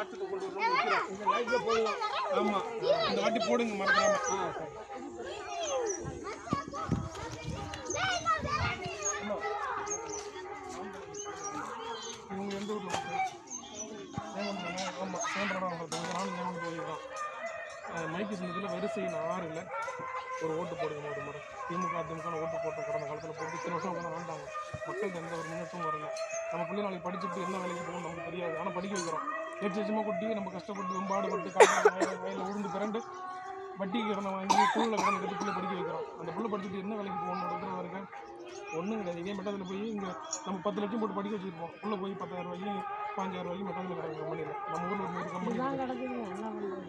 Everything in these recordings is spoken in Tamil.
மாற்றத்தை கொண்டு வரணும் ஆமா இந்த வாட்டி போடுங்க. மறக்காம இவங்க எந்த ஊர்ல இருக்கு ஆமாம் சேம்பரம் ஒருத்தவங்க நானும் சேம்பரம் போயிருக்கோம் மைக்கு சின்னத்தில் வரிசை ஆறில் ஒரு ஓட்டு போடுங்க ஒரு முறை திமுக அதிமுக ஓட்டு போட்டு கடந்த காலத்தில் போட்டு இத்தனை வருஷம் உட்காந்து வாழ்ந்தாங்க மக்களுக்கு எந்த ஒரு முன்னேற்றமும் வரல நம்ம பிள்ளை நாளைக்கு படிச்சுட்டு என்ன வேலைக்கு போகணும் நமக்கு தெரியாது ஆனால் படிக்க வைக்கிறோம் லட்ச லட்சமாக கொட்டி நம்ம கஷ்டப்பட்டு வெம்பாடுபட்டு காட்டில் வயலில் வயலில் உளுந்து பிறண்டு வட்டிக்கு கடனை வாங்கி ஸ்கூலில் கடனை கட்டி பிள்ளை படிக்க வைக்கிறோம். அந்த பிள்ளை படிச்சுட்டு என்ன வேலைக்கு போகணுன்றது வரைக்கும் ஒன்றும் கிடையாது. இதே மெட்டத்தில் போய் இங்கே நம்ம பத்து லட்சம் போட்டு படிக்க வச்சுருப்போம். உள்ளே போய் பத்தாயிரம் ரூபாய்க்கு பாஞ்சாயிரம் ரூபாய்க்கு மெட்டத்தில் கிடக்கும் கம்பெனியில் நம்ம ஊரில் ஒரு கம்பெனி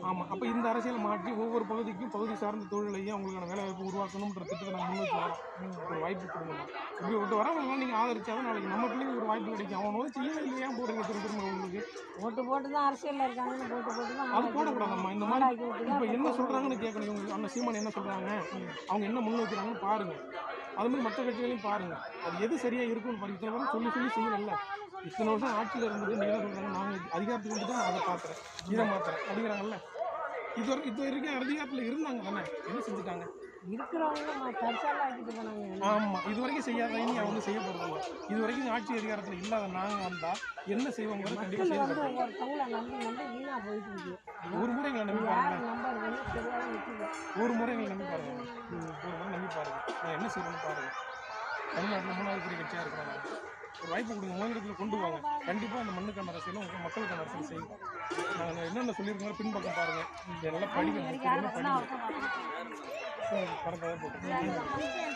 ஆமாம் அப்போ இந்த அரசியல் மாற்றி ஒவ்வொரு பகுதிக்கும் பகுதி சார்ந்த தொழிலையும் அவங்களுக்கான வேலை வாய்ப்பு உருவாக்கணுன்ற திட்டத்தை நாங்கள் முன்வச்சு வரோம். ஒரு வாய்ப்பு கொடுங்கம்மா இப்படி விட்டு வரவங்க நீங்கள் ஆதரிச்சாதான் நாளைக்கு நம்ம பிள்ளைங்க ஒரு வாய்ப்பு கிடைக்கும். அவன் வந்து செய்யவே இல்லையா? போடுங்க திரும்ப திரும்ப உங்களுக்கு ஓட்டு போட்டு தான் அரசியலில் இருக்காங்கன்னு போட்டு போட்டு தான் அது போடக்கூடாதம்மா. இந்த மாதிரி இப்போ என்ன சொல்கிறாங்கன்னு கேட்கணும் இவங்க. அண்ணன் சீமான் என்ன சொல்கிறாங்க அவங்க என்ன முன் வைக்கிறாங்கன்னு பாருங்க. அது மாதிரி மற்ற கட்சிகளையும் பாருங்க. அது எது சரியா இருக்கும்னு பாருங்க. இத்தனை சொல்லி சொல்லி செய்யல இத்தனை வருஷம் ஆட்சியில் இருந்தது நீங்கள் என்ன சொல்கிறாங்க அதிகாரத்துக்கு வந்து தான் அதை பார்க்குறேன். இதை மாத்துறேன். அப்படிங்கிறாங்கல்ல? இது வரை இது வரைக்கும் அதிகாரத்தில் இருந்தாங்க தானே? என்ன செஞ்சுட்டாங்க? ஆமாம் இது வரைக்கும் செய்யாத இனி அவங்க செய்ய போகிறதில்ல இது வரைக்கும் ஆட்சி அதிகாரத்தில் இல்லாத நாங்கள் வந்தால் என்ன செய்வோங்கிறது கண்டிப்பாக செய்ய ஒரு முறை எங்களை நம்பி பாருங்க. ஒரு முறை எங்களை நம்பி பாருங்க. ஒரு முறை நம்பி பாருங்க. நான் என்ன செய்யணும்னு பாருங்க. தமிழ்நாட்டில் மூணாவது பெரிய கட்சியாக இருக்கிறாங்க ஒரு வாய்ப்பு கொடுங்க மாநிலத்தில் கொண்டு வாங்க. கண்டிப்பாக அந்த மண்ணுக்கான அரசியலும் உங்கள் மக்களுக்கான அரசியல் செய்யும் நாங்கள் என்னென்ன சொல்லியிருக்கோம் பின்பக்கம் பாருங்கள் இதெல்லாம் படிக்கணும் படிக்கணும் சரி போட்டு